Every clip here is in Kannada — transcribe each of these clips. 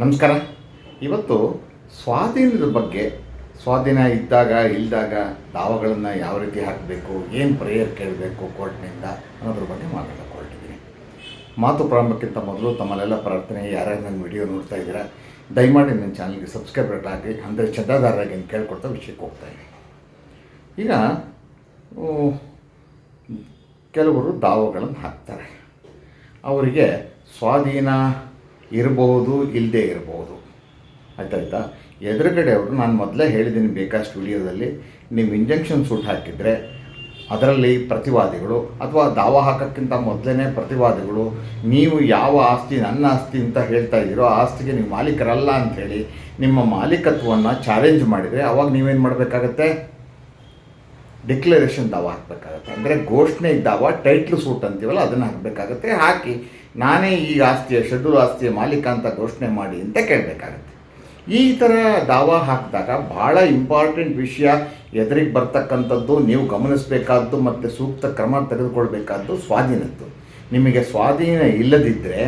ನಮಸ್ಕಾರ. ಇವತ್ತು ಸ್ವಾಧೀನದ ಬಗ್ಗೆ, ಸ್ವಾಧೀನ ಇದ್ದಾಗ ಇಲ್ಲದಾಗ ದಾವಗಳನ್ನು ಯಾವ ರೀತಿ ಹಾಕಬೇಕು, ಏನು ಪ್ರೇಯರ್ ಕೇಳಬೇಕು ಕೋರ್ಟ್ನಿಂದ ಅನ್ನೋದ್ರ ಬಗ್ಗೆ ಮಾತಾಡ ಹೊರಟಿದ್ದೀನಿ. ಮಾತು ಪ್ರಾರಂಭಕ್ಕಿಂತ ಮೊದಲು ತಮ್ಮಲ್ಲೆಲ್ಲ ಪ್ರಾರ್ಥನೆ, ಯಾರ್ಯಾರು ನನ್ನ ವಿಡಿಯೋ ನೋಡ್ತಾ ಇದ್ದೀರಾ, ದಯಮಾಡಿ ನನ್ನ ಚಾನಲ್ಗೆ ಸಬ್ಸ್ಕ್ರೈಬರ್ ಆಗಿ ಅಂದರೆ ಚಂದಾದಾರರಾಗಿ ಅಂತ ಕೇಳ್ಕೊಡ್ತಾ ವಿಷಯಕ್ಕೆ ಹೋಗ್ತಾ ಈಗ ಕೆಲವರು ದಾವಗಳನ್ನು ಹಾಕ್ತಾರೆ. ಅವರಿಗೆ ಸ್ವಾಧೀನ ಇರಬಹುದು ಇಲ್ಲದೆ ಇರಬಹುದು ಆಯ್ತಾಯ್ತಾ? ಎದುರುಗಡೆ ಅವರು, ನಾನು ಮೊದಲೇ ಹೇಳಿದ್ದೀನಿ ಬೇಕಾಷ್ಟು ವಿಡಿಯೋದಲ್ಲಿ ನೀವು ಇಂಜೆಕ್ಷನ್ ಸೂಟ್ ಹಾಕಿದರೆ ಅದರಲ್ಲಿ ಪ್ರತಿವಾದಿಗಳು, ಅಥವಾ ದಾವ ಹಾಕೋಕ್ಕಿಂತ ಮೊದಲೇ ಪ್ರತಿವಾದಿಗಳು, ನೀವು ಯಾವ ಆಸ್ತಿ ನನ್ನ ಆಸ್ತಿ ಅಂತ ಹೇಳ್ತಾ ಇದ್ದೀರೋ, ಆ ಆಸ್ತಿಗೆ ನೀವು ಮಾಲೀಕರಲ್ಲ ಅಂಥೇಳಿ ನಿಮ್ಮ ಮಾಲೀಕತ್ವವನ್ನು ಚಾಲೆಂಜ್ ಮಾಡಿದರೆ ಅವಾಗ ನೀವೇನು ಮಾಡಬೇಕಾಗತ್ತೆ? ಡಿಕ್ಲರೇಷನ್ ದಾವ ಹಾಕಬೇಕಾಗತ್ತೆ. ಅಂದರೆ ಘೋಷಣೆ ದಾವ, ಟೈಟ್ಲ್ ಸೂಟ್ ಅಂತೀವಲ್ಲ, ಅದನ್ನು ಹಾಕಬೇಕಾಗತ್ತೆ, ಹಾಕಿ ನಾನೇ ಈ ಆಸ್ತಿಯ ಶೆಡ್ಯೂಲ್ ಆಸ್ತಿಯ ಮಾಲೀಕ ಅಂತ ಘೋಷಣೆ ಮಾಡಿ ಅಂತ ಕೇಳಬೇಕಾಗತ್ತೆ. ಈ ಥರ ದಾವ ಹಾಕಿದಾಗ ಭಾಳ ಇಂಪಾರ್ಟೆಂಟ್ ವಿಷಯ ಎದುರಿಗೆ ಬರ್ತಕ್ಕಂಥದ್ದು, ನೀವು ಗಮನಿಸಬೇಕಾದ್ದು ಮತ್ತು ಸೂಕ್ತ ಕ್ರಮ ತೆಗೆದುಕೊಳ್ಬೇಕಾದ್ದು ಸ್ವಾಧೀನದ್ದು. ನಿಮಗೆ ಸ್ವಾಧೀನ ಇಲ್ಲದಿದ್ದರೆ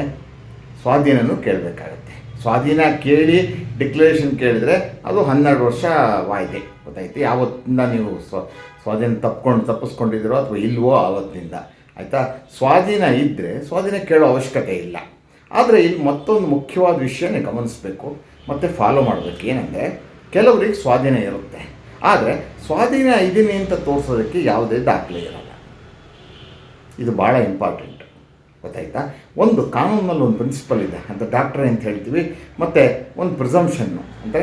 ಸ್ವಾಧೀನನೂ ಕೇಳಬೇಕಾಗತ್ತೆ. ಸ್ವಾಧೀನ ಕೇಳಿ ಡಿಕ್ಲರೇಷನ್ ಕೇಳಿದರೆ ಅದು ಹನ್ನೆರಡು ವರ್ಷ ವಾಯ್ದೆ. ಗೊತ್ತಾಯ್ತು? ಯಾವತ್ತಿಂದ ನೀವು ಸ್ವ, ಸ್ವಾಧೀನ ತಪ್ಕೊಂಡು ತಪ್ಪಿಸ್ಕೊಂಡಿದ್ದೀರೋ ಅಥವಾ ಇಲ್ವೋ ಆವತ್ತಿನಿಂದ ಆಯಿತಾ? ಸ್ವಾಧೀನ ಇದ್ದರೆ ಸ್ವಾಧೀನ ಕೇಳೋ ಅವಶ್ಯಕತೆ ಇಲ್ಲ. ಆದರೆ ಇಲ್ಲಿ ಮತ್ತೊಂದು ಮುಖ್ಯವಾದ ವಿಷಯನೇ ಗಮನಿಸಬೇಕು, ಮತ್ತು ಫಾಲೋ ಮಾಡಬೇಕು. ಏನಂದರೆ, ಕೆಲವರಿಗೆ ಸ್ವಾಧೀನ ಇರುತ್ತೆ. ಆದರೆ ಸ್ವಾಧೀನ ಇದ್ದೀನಿ ಅಂತ ತೋರಿಸೋದಕ್ಕೆ ಯಾವುದೇ ದಾಖಲೆ ಇರಲ್ಲ. ಇದು ಭಾಳ ಇಂಪಾರ್ಟೆಂಟ್ ಗೊತ್ತಾಯ್ತಾ? ಒಂದು ಕಾನೂನಲ್ಲಿ ಒಂದು ಪ್ರಿನ್ಸಿಪಲ್ ಇದೆ. ಅಂತ ಡಾಕ್ಟ್ರೆ ಅಂತ ಹೇಳ್ತೀವಿ? ಮತ್ತು ಒಂದು ಪ್ರಿಸಂಪ್ಷನ್ನು ಅಂದರೆ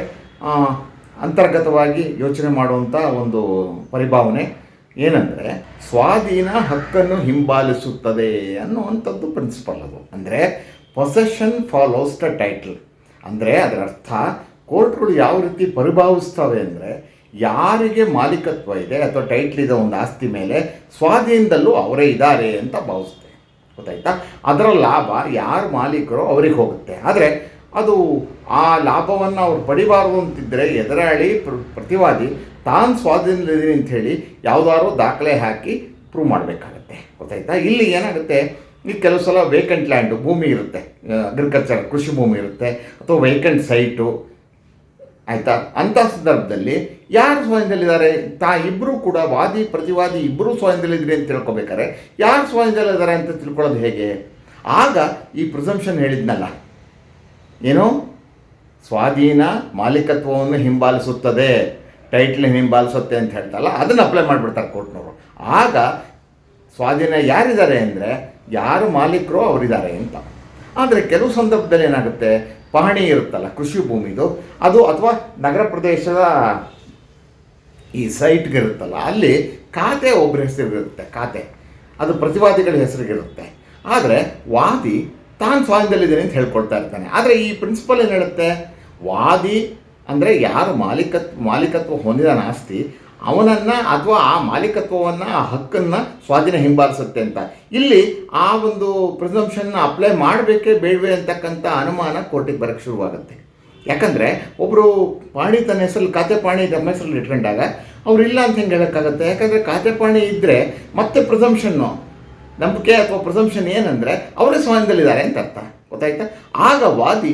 ಅಂತರ್ಗತವಾಗಿ ಯೋಚನೆ ಮಾಡುವಂಥ ಒಂದು ಪರಿಭಾವನೆ ಏನಂದರೆ, ಸ್ವಾಧೀನ ಹಕ್ಕನ್ನು ಹಿಂಬಾಲಿಸುತ್ತದೆ ಅನ್ನುವಂಥದ್ದು ಪ್ರಿನ್ಸಿಪಲ್ ಅದು. ಅಂದರೆ ಪೊಸೆಷನ್ ಫಾಲೋಸ್ ದ ಟೈಟಲ್ ಅಂದರೆ, ಅದರ ಅರ್ಥ ಕೋರ್ಟ್ಗಳು ಯಾವ ರೀತಿ ಪರಿಭಾವಿಸ್ತವೆ ಅಂದರೆ, ಯಾರಿಗೆ ಮಾಲೀಕತ್ವ ಇದೆ ಅಥವಾ ಟೈಟ್ಲ್ ಇದೆ ಒಂದು ಆಸ್ತಿ ಮೇಲೆ, ಸ್ವಾಧೀನದಲ್ಲೂ ಅವರೇ ಇದ್ದಾರೆ ಅಂತ ಭಾವಿಸ್ತೇವೆ. ಗೊತ್ತಾಯ್ತಾ? ಅದರ ಲಾಭ ಯಾರು ಮಾಲೀಕರೋ ಅವ್ರಿಗೆ ಹೋಗುತ್ತೆ. ಆದರೆ ಅದು ಆ ಲಾಭವನ್ನು ಅವ್ರು ಪಡಿಬಾರ್ದು ಅಂತಿದ್ದರೆ ಎದುರಾಳಿ ಪ್ರ- ಪ್ರತಿವಾದಿ ತಾನು ಸ್ವಾಧೀನದಲ್ಲಿದ್ದೀನಿ ಅಂತ ಹೇಳಿ ಯಾವುದಾದ್ರು ದಾಖಲೆ ಹಾಕಿ ಪ್ರೂವ್ ಮಾಡಬೇಕಾಗತ್ತೆ. ಗೊತ್ತಾಯ್ತಾ? ಇಲ್ಲಿ ಏನಾಗುತ್ತೆ? ಈ ಕೆಲವು ಸಲ ವೇಕೆಂಟ್ ಲ್ಯಾಂಡು ಭೂಮಿ ಇರುತ್ತೆ. ಅಗ್ರಿಕಲ್ಚರ್ ಕೃಷಿ ಭೂಮಿ ಇರುತ್ತೆ. ಅಥವಾ ವೇಕೆಂಟ್ ಸೈಟು ಆಯಿತಾ? ಅಂಥ ಸಂದರ್ಭದಲ್ಲಿ ಯಾರು ಸ್ವಾಧೀನದಲ್ಲಿದ್ದಾರೆ? ತಾ ಇಬ್ಬರೂ ಕೂಡ ವಾದಿ, ಪ್ರತಿವಾದಿ ಇಬ್ಬರೂ ಸ್ವಾಧೀನದಲ್ಲಿದ್ದೀರಿ ಅಂತ ತಿಳ್ಕೊಬೇಕಾರೆ ಯಾರು ಸ್ವಾಧೀನದಲ್ಲಿದ್ದಾರೆ ಅಂತ ತಿಳ್ಕೊಳ್ಳೋದು ಹೇಗೆ? ಆಗ ಈ ಪ್ರಿಸಂಪ್ಷನ್ ಹೇಳಿದ್ನಲ್ಲ. ಏನು? ಸ್ವಾಧೀನ ಮಾಲೀಕತ್ವವನ್ನು ಹಿಂಬಾಲಿಸುತ್ತದೆ. ಟೈಟ್ಲ್ ಹಿಂಬಾಲಿಸುತ್ತೆ ಅಂತ ಹೇಳ್ತಲ್ಲ, ಅದನ್ನು ಅಪ್ಲೈ ಮಾಡಿಬಿಡ್ತಾರೆ ಕೋರ್ಟ್ನವರು. ಆಗ ಸ್ವಾಧೀನ ಯಾರಿದ್ದಾರೆ ಅಂದರೆ, ಯಾರು ಮಾಲೀಕರು ಅವರಿದ್ದಾರೆ ಅಂತ. ಆದರೆ ಕೆಲವು ಸಂದರ್ಭದಲ್ಲಿ ಏನಾಗುತ್ತೆ? ಪಹಣಿ ಇರುತ್ತಲ್ಲ, ಕೃಷಿ ಭೂಮಿದು, ಅದು ಅಥವಾ ನಗರ ಪ್ರದೇಶದ ಈ ಸೈಟ್ಗಿರುತ್ತಲ್ಲ ಅಲ್ಲಿ ಖಾತೆ ಒಬ್ಬರ ಹೆಸರಿಗಿರುತ್ತೆ, ಖಾತೆ. ಅದು ಪ್ರತಿವಾದಿಗಳ ಹೆಸರಿಗಿರುತ್ತೆ. ಆದರೆ ವಾದಿ ತಾನು ಸ್ವಾಧೀನದಲ್ಲಿದ್ದೀನಿ ಅಂತ ಹೇಳ್ಕೊಳ್ತಾ ಇರ್ತಾನೆ. ಆದರೆ ಈ ಪ್ರಿನ್ಸಿಪಲ್ ಏನು ಹೇಳುತ್ತೆ? ವಾದಿ ಅಂದರೆ ಯಾರು ಮಾಲೀಕತ್ವ ಮಾಲೀಕತ್ವ ಹೊಂದಿದ ಆಸ್ತಿ ಅವನನ್ನು ಅಥವಾ ಆ ಮಾಲೀಕತ್ವವನ್ನು, ಆ ಹಕ್ಕನ್ನು ಸ್ವಾಧೀನ ಹಿಂಬಾಲಿಸುತ್ತೆ ಅಂತ. ಇಲ್ಲಿ ಆ ಒಂದು ಪ್ರಿಸಂಪ್ಷನ್ನ ಅಪ್ಲೈ ಮಾಡಬೇಕೇ ಬೇಡವೇ ಅಂತಕ್ಕಂಥ ಅನುಮಾನ ಕೋರ್ಟಿಗೆ ಬರೋಕ್ಕೆ ಶುರುವಾಗುತ್ತೆ. ಯಾಕಂದರೆ ಒಬ್ಬರು ಪಾಣಿ ತನ್ನ ಹೆಸರಲ್ಲಿ ಖಾತೆ ಪಾಣಿ ತಮ್ಮ ಹೆಸರಲ್ಲಿ ಇಟ್ಕೊಂಡಾಗ ಅವರಿಲ್ಲ ಅಂತ ಹೆಂಗೆ ಹೇಳೋಕ್ಕಾಗತ್ತೆ? ಯಾಕಂದರೆ ಖಾತೆ ಪಾಣಿ ಇದ್ದರೆ ಮತ್ತೆ ಪ್ರಿಸಂಪ್ಷನ್ನು ನಂಬಿಕೆ ಅಥವಾ ಪ್ರಸಂಪ್ಷನ್ ಏನಂದರೆ ಅವರೇ ಸ್ವಾಧೀನದಲ್ಲಿದ್ದಾರೆ ಅಂತ ಅರ್ಥ. ಗೊತ್ತಾಯ್ತಾ? ಆಗ ವಾದಿ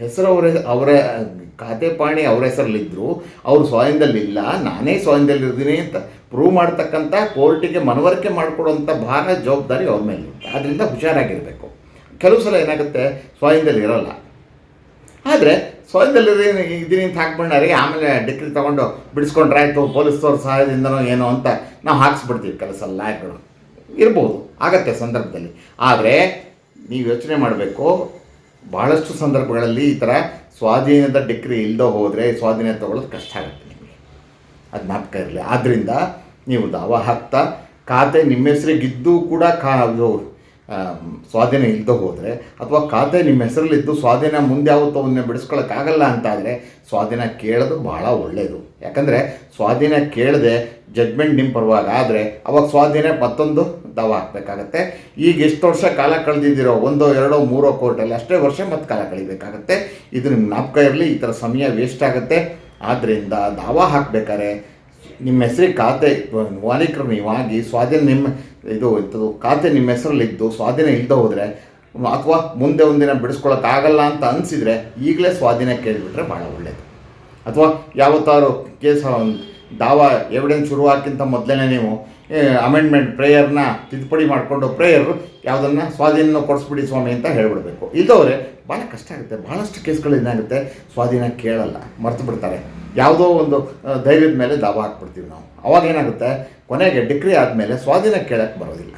ಹೆಸರು ಅವರ ಅವರ ಖಾತೆ ಪಾಣಿ ಅವರ ಹೆಸರಲ್ಲಿದ್ದರು ಅವರು ಸ್ವಾಧೀನದಲ್ಲಿಲ್ಲ, ನಾನೇ ಸ್ವಾಧೀನದಲ್ಲಿದ್ದೀನಿ ಅಂತ ಪ್ರೂವ್ ಮಾಡ್ತಕ್ಕಂಥ ಕೋರ್ಟಿಗೆ ಮನವರಿಕೆ ಮಾಡಿಕೊಡುವಂಥ ಭಾರ, ಜವಾಬ್ದಾರಿ ಅವ್ರ ಮೇಲೆ ಇರುತ್ತೆ ಆದ್ದರಿಂದ ಹುಷಾರಾಗಿರಬೇಕು. ಕೆಲವು ಸಲ ಏನಾಗುತ್ತೆ? ಸ್ವಾಧೀನದಲ್ಲಿ ಇರೋಲ್ಲ. ಆದರೆ ಸ್ವಾಧೀನದಲ್ಲಿ ಇದ್ದೀನಿ ಅಂತ ಹಾಕ್ಕೊಂಡಾರೆ ಆಮೇಲೆ ಡಿಗ್ರಿ ತೊಗೊಂಡು ಬಿಡಿಸ್ಕೊಂಡ್ರೆ ಆಯಿತು ಪೊಲೀಸ್ನವ್ರ ಸಹಾಯದಿಂದನೋ ಏನೋ ಅಂತ ನಾವು ಹಾಕ್ಸ್ಬಿಡ್ತೀವಿ ಕೆಲಸ ಲಾಯರ್ಗಳು ಇರ್ಬೋದು, ಆಗತ್ತೆ ಸಂದರ್ಭದಲ್ಲಿ. ಆದರೆ ನೀವು ಯೋಚನೆ ಮಾಡಬೇಕು ಭಾಳಷ್ಟು ಸಂದರ್ಭಗಳಲ್ಲಿ ಈ ಥರ ಸ್ವಾಧೀನದ ಡಿಗ್ರಿ ಇಲ್ಲದೆ ಹೋದರೆ ಸ್ವಾಧೀನ ತಗೊಳ್ಳೋದು ಕಷ್ಟ ಆಗುತ್ತೆ ನಿಮಗೆ. ಅದು ಜ್ಞಾಪಕ ಇರಲಿ. ಆದ್ದರಿಂದ ನೀವು ದಾವ ಹಾಕ್ತಾ, ಖಾತೆ ನಿಮ್ಮ ಹೆಸರಿಗಿದ್ದು ಕೂಡ ಕಾ ಸ್ವಾಧೀನ ಇಲ್ಲದೆ ಹೋದರೆ, ಅಥವಾ ಖಾತೆ ನಿಮ್ಮ ಹೆಸರಲ್ಲಿದ್ದು ಸ್ವಾಧೀನ ಮುಂದೆ ಯಾವತ್ತೋ ಅವನ್ನ ಅಂತ ಅಂತಾದರೆ ಸ್ವಾಧೀನ ಕೇಳೋದು ಭಾಳ ಒಳ್ಳೆಯದು ಯಾಕಂದರೆ ಸ್ವಾಧೀನ ಕೇಳದೆ ಜಡ್ಮೆಂಟ್ ನಿಮ್ಮ ಪರವಾಗಿ, ಆದರೆ ಅವಾಗ ಸ್ವಾಧೀನ ಮತ್ತೊಂದು ದಾವ ಹಾಕಬೇಕಾಗತ್ತೆ ಈಗ ಎಷ್ಟು ವರ್ಷ ಕಾಲ ಕಳೆದಿದ್ದೀರೋ, ಒಂದೋ ಎರಡೋ, ಮೂರೋ ಕೋರ್ಟಲ್ಲಿ ಅಷ್ಟೇ ವರ್ಷ ಮತ್ತೆ ಕಾಲ ಕಳಿಬೇಕಾಗತ್ತೆ. ಇದು ನಿಮ್ಮ ಇರಲಿ, ಈ ಥರ ಸಮಯ ವೇಸ್ಟ್ ಆಗುತ್ತೆ. ಆದ್ದರಿಂದ ದಾವ ಹಾಕಬೇಕಾದ್ರೆ ನಿಮ್ಮ ಹೆಸರಿಗೆ ಖಾತೆ ಮಾಲೀಕರು ನೀವಾಗಿ ಸ್ವಾಧೀನ ನಿಮ್ಮ ಇದು ಇಂಥದ್ದು ಖಾತೆ ನಿಮ್ಮ ಹೆಸರಲ್ಲಿದ್ದು ಸ್ವಾಧೀನ ಇಲ್ಲದೆ ಹೋದರೆ, ಅಥವಾ ಮುಂದೆ ಒಂದಿನ ಬಿಡಿಸ್ಕೊಳ್ಳೋಕ್ಕಾಗಲ್ಲ ಅಂತ ಅನಿಸಿದರೆ ಈಗಲೇ ಸ್ವಾಧೀನ ಕೇಳಿಬಿಟ್ರೆ ಭಾಳ ಒಳ್ಳೆಯದು ಅಥವಾ ಯಾವತ್ತಾರು ಕೇಸ್ ದಾವ ಎವಿಡೆನ್ಸ್ ಶುರುವಾಕ್ಕಿಂತ ಮೊದಲೇ ನೀವು ಅಮೆಂಡ್ಮೆಂಟ್ ಪ್ರೇಯರ್ನ ತಿದ್ದುಪಡಿ ಮಾಡಿಕೊಂಡು ಪ್ರೇಯರ್ ಯಾವುದನ್ನು ಸ್ವಾಧೀನ ಕೊಡಿಸ್ಬಿಡಿ ಸ್ವಾಮಿ ಅಂತ ಹೇಳಿಬಿಡಬೇಕು. ಇದ್ದವರೆ ಭಾಳ ಕಷ್ಟ ಆಗುತ್ತೆ ಭಾಳಷ್ಟು ಕೇಸ್ಗಳು ಏನಾಗುತ್ತೆ ಸ್ವಾಧೀನ ಕೇಳಲ್ಲ, ಮರ್ತು ಬಿಡ್ತಾರೆ. ಯಾವುದೋ ಒಂದು ಧೈರ್ಯದ ಮೇಲೆ ದಾವ ಹಾಕ್ಬಿಡ್ತೀವಿ ನಾವು. ಅವಾಗ ಏನಾಗುತ್ತೆ, ಕೊನೆಗೆ ಡಿಗ್ರಿ ಆದಮೇಲೆ ಸ್ವಾಧೀನ ಕೇಳಕ್ಕೆ ಬರೋದಿಲ್ಲ.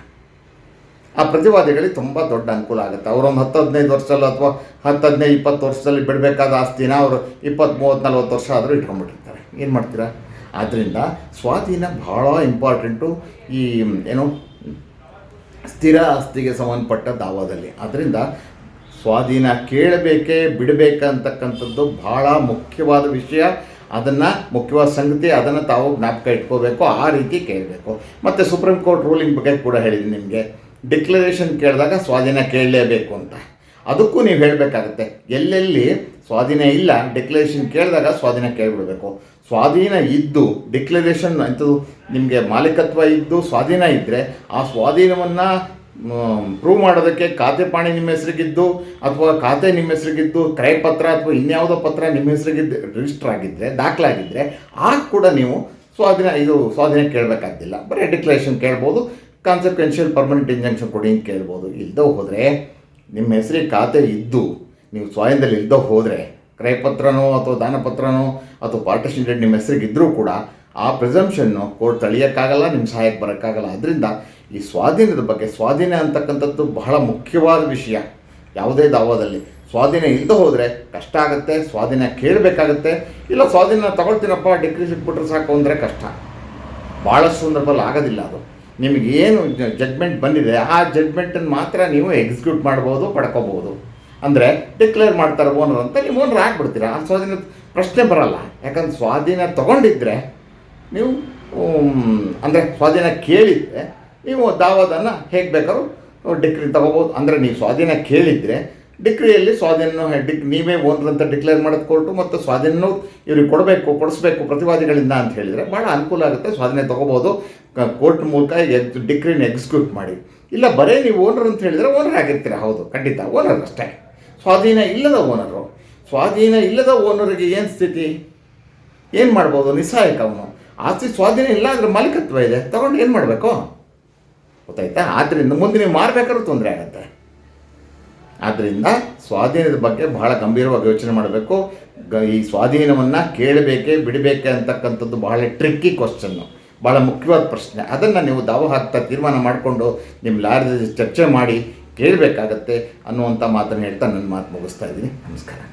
ಆ ಪ್ರತಿವಾದಿಗಳಿಗೆ ತುಂಬ ದೊಡ್ಡ ಅನುಕೂಲ ಆಗುತ್ತೆ. ಅವರೊಂದು ಹತ್ತು ಹದಿನೈದು ವರ್ಷದಲ್ಲಿ ಅಥವಾ ಹತ್ತು ಹದಿನೈದು ಇಪ್ಪತ್ತು ವರ್ಷದಲ್ಲಿ ಬಿಡಬೇಕಾದ ಆಸ್ತಿನ ಅವರು ಇಪ್ಪತ್ತು ಮೂವತ್ತು ನಲ್ವತ್ತು ವರ್ಷ ಆದರೂ ಇಟ್ಕೊಂಡ್ಬಿಟ್ಟಿರ್ತಾರೆ. ಏನು ಮಾಡ್ತೀರಾ? ಆದ್ದರಿಂದ ಸ್ವಾಧೀನ ಬಹಳ ಇಂಪಾರ್ಟೆಂಟು ಈ ಏನು, ಸ್ಥಿರ ಆಸ್ತಿಗೆ ಸಂಬಂಧಪಟ್ಟ ದಾವಾದಲ್ಲಿ. ಅದರಿಂದ ಸ್ವಾಧೀನ ಕೇಳಬೇಕೇ, ಬಿಡಬೇಕಂತಕ್ಕಂಥದ್ದು ಬಹಳ ಮುಖ್ಯವಾದ ವಿಷಯ. ಅದನ್ನು ಮುಖ್ಯವಾದ ಸಂಗತಿ, ಅದನ್ನು ತಾವು ಜ್ಞಾಪಕ ಇಟ್ಕೋಬೇಕು, ಆ ರೀತಿ ಕೇಳಬೇಕು. ಮತ್ತು ಸುಪ್ರೀಂ ಕೋರ್ಟ್ ರೂಲಿಂಗ್ ಬಗ್ಗೆ ಕೂಡ ಹೇಳಿದ್ದೀನಿ ನಿಮಗೆ. ಡಿಕ್ಲರೇಷನ್ ಕೇಳಿದಾಗ ಸ್ವಾಧೀನ ಕೇಳಲೇಬೇಕು ಅಂತ. ಅದಕ್ಕೂ ನೀವು ಹೇಳಬೇಕಾಗತ್ತೆ. ಎಲ್ಲೆಲ್ಲಿ ಸ್ವಾಧೀನ ಇಲ್ಲ ಡಿಕ್ಲರೇಷನ್ ಕೇಳಿದಾಗ ಸ್ವಾಧೀನ ಕೇಳಿಬಿಡಬೇಕು. ಸ್ವಾಧೀನ ಇದ್ದು ಡಿಕ್ಲರೇಷನ್ ಅಂಥದ್ದು ನಿಮಗೆ ಮಾಲೀಕತ್ವ ಇದ್ದು ಸ್ವಾಧೀನ ಇದ್ದರೆ ಆ ಸ್ವಾಧೀನವನ್ನು ಪ್ರೂವ್ ಮಾಡೋದಕ್ಕೆ ಖಾತೆ ಪಾಣಿ ನಿಮ್ಮ ಹೆಸರಿಗಿದ್ದು ಅಥವಾ ಖಾತೆ ನಿಮ್ಮ ಹೆಸರಿಗಿದ್ದು ಕ್ರಯಪತ್ರ ಅಥವಾ ಇನ್ಯಾವುದೋ ಪತ್ರ ನಿಮ್ಮ ಹೆಸರಿಗಿದ್ದು ರಿಜಿಸ್ಟರ್ ಆಗಿದ್ದರೆ ದಾಖಲಾಗಿದ್ದರೆ ಆಗ ಕೂಡ ನೀವು ಸ್ವಾಧೀನ, ಇದು ಸ್ವಾಧೀನ ಕೇಳಬೇಕಾಗಿಲ್ಲ ಬರೀ ಡಿಕ್ಲರೇಷನ್ ಕೇಳ್ಬೋದು ಕಾನ್ಸಿಕ್ವೆನ್ಷಿಯಲ್ ಪರ್ಮನೆಂಟ್ ಇಂಜಂಕ್ಷನ್ ಕೊಡಿ ಅಂತ ಕೇಳ್ಬೋದು. ಇಲ್ಲದೆ ಹೋದರೆ ನಿಮ್ಮ ಹೆಸರಿಗೆ ಖಾತೆ ಇದ್ದು ನೀವು ಸ್ವಾಯಂದಲ್ಲಿ ಇಲ್ದೋ ಹೋದರೆ, ಕ್ರಯಪತ್ರನೋ ಅಥವಾ ದಾನಪತ್ರನೋ ಅಥವಾ ಪಾರ್ಟಿಷನ್ ಡೇಟ್ ನಿಮ್ಮ ಹೆಸರಿಗೆ ಇದ್ದರೂ ಕೂಡ ಆ ಪ್ರಿಸಂಪ್ಷನ್ನು ಕೋರ್ಟ್ ತಳಿಯೋಕ್ಕಾಗಲ್ಲ ನಿಮ್ಮ ಸಹಾಯಕ್ಕೆ ಬರೋಕ್ಕಾಗಲ್ಲ. ಅದರಿಂದ ಈ ಸ್ವಾಧೀನದ ಬಗ್ಗೆ, ಸ್ವಾಧೀನ ಅಂತಕ್ಕಂಥದ್ದು ಬಹಳ ಮುಖ್ಯವಾದ ವಿಷಯ. ಯಾವುದೇ ದಾವಾದಲ್ಲಿ ಸ್ವಾಧೀನ ಇಲ್ಲದೆ ಹೋದರೆ ಕಷ್ಟ ಆಗುತ್ತೆ, ಸ್ವಾಧೀನ ಕೇಳಬೇಕಾಗತ್ತೆ. ಇಲ್ಲ ಸ್ವಾಧೀನ ತಗೊಳ್ತೀನಪ್ಪ ಡಿಗ್ರಿ ಸಿಕ್ಬಿಟ್ರೆ ಸಾಕು ಅಂದರೆ ಕಷ್ಟ. ಭಾಳಷ್ಟು ಸಂದರ್ಭದಲ್ಲಿ ಆಗೋದಿಲ್ಲ ಅದು. ನಿಮಗೆ ಏನು ಜಡ್ಮೆಂಟ್ ಬಂದಿದೆ, ಆ ಜಡ್ಮೆಂಟನ್ನು ಮಾತ್ರ ನೀವು ಎಕ್ಸಿಕ್ಯೂಟ್ ಮಾಡ್ಬೋದು, ಪಡ್ಕೋಬೋದು. ಅಂದರೆ ಡಿಕ್ಲೇರ್ ಮಾಡ್ತಾರೆ ಓನರ್ ಅಂತ ನೀವು ಓನರ್ ಆಗ್ಬಿಡ್ತೀರಾ? ಆ ಸ್ವಾಧೀನ ಪ್ರಶ್ನೆ ಬರಲ್ಲ. ಯಾಕಂದ್ರೆ ಸ್ವಾಧೀನ ತಗೊಂಡಿದ್ರೆ ನೀವು ಅಂದರೆ ಸ್ವಾಧೀನ ಕೇಳಿದರೆ ನೀವು ದಾವಾದನ್ನು ಹೇಗೆ ಬೇಕಾದ್ರೂ ಡಿಕ್ರಿ ತಗೋಬೋದು. ಅಂದರೆ ನೀವು ಸ್ವಾಧೀನ ಕೇಳಿದರೆ ಡಿಕ್ರಿಯಲ್ಲಿ ಸ್ವಾಧೀನ ಡಿಕ್ ನೀವೇ ಓನರ್ ಅಂತ ಡಿಕ್ಲೇರ್ ಮಾಡೋದು ಕೋರ್ಟು ಮತ್ತು ಸ್ವಾಧೀನ ಇವ್ರಿಗೆ ಕೊಡಬೇಕು, ಕೊಡಿಸ್ಬೇಕು ಪ್ರತಿವಾದಿಗಳಿಂದ ಅಂತ ಹೇಳಿದರೆ ಭಾಳ ಅನುಕೂಲ ಆಗುತ್ತೆ. ಸ್ವಾಧೀನ ತೊಗೋಬೋದು. ಕೋರ್ಟ್ ಮೂಲಕ ಎಗ್ ಡಿಕ್ರಿನ ಎಕ್ಸಿಕ್ಯೂಟ್ ಮಾಡಿ. ಇಲ್ಲ, ಬರೇ ನೀವು ಓನರ್ ಅಂತ ಹೇಳಿದರೆ ಓನರ್ ಆಗಿರ್ತೀರ. ಹೌದು, ಖಂಡಿತ. ಓನರ್ ಅಷ್ಟೇ. ಸ್ವಾಧೀನ ಇಲ್ಲದ ಓನರು. ಸ್ವಾಧೀನ ಇಲ್ಲದ ಓನರಿಗೆ ಏನು ಸ್ಥಿತಿ? ಏನು ಮಾಡ್ಬೋದು? ನಿಸ್ಸಹಾಯಕ ಅವನು. ಆಸ್ತಿ ಸ್ವಾಧೀನ ಇಲ್ಲ ಅದ್ರ ಮಾಲೀಕತ್ವ ಇದೆ. ತಗೊಂಡು ಏನು ಮಾಡಬೇಕು? ಗೊತ್ತಾಯ್ತಾ? ಆದ್ದರಿಂದ ಮುಂದೆ ನೀವು ಮಾರಬೇಕಾದ್ರೂ ತೊಂದರೆ ಆಗುತ್ತೆ. ಆದ್ದರಿಂದ ಸ್ವಾಧೀನದ ಬಗ್ಗೆ ಬಹಳ ಗಂಭೀರವಾಗಿ ಯೋಚನೆ ಮಾಡಬೇಕು. ಈ ಸ್ವಾಧೀನವನ್ನು ಕೇಳಬೇಕೇ, ಬಿಡಬೇಕೆ ಅಂತಕ್ಕಂಥದ್ದು ಬಹಳ ಟ್ರಿಕ್ಕಿ ಕ್ವಶನ್ನು ಭಾಳ ಮುಖ್ಯವಾದ ಪ್ರಶ್ನೆ. ಅದನ್ನು ನೀವು ದಾವ ಹಾಕ್ತಾ ತೀರ್ಮಾನ ಮಾಡಿಕೊಂಡು ನಿಮ್ಮ ಜೊತೆ ಚರ್ಚೆ ಮಾಡಿ ಕೇಳಬೇಕಾಗತ್ತೆ ಅನ್ನುವಂಥ ಮಾತನ್ನು ಹೇಳ್ತಾ ನನ್ನ ಮಾತು ಮುಗಿಸ್ತಾ ಇದ್ದೀನಿ. ನಮಸ್ಕಾರ.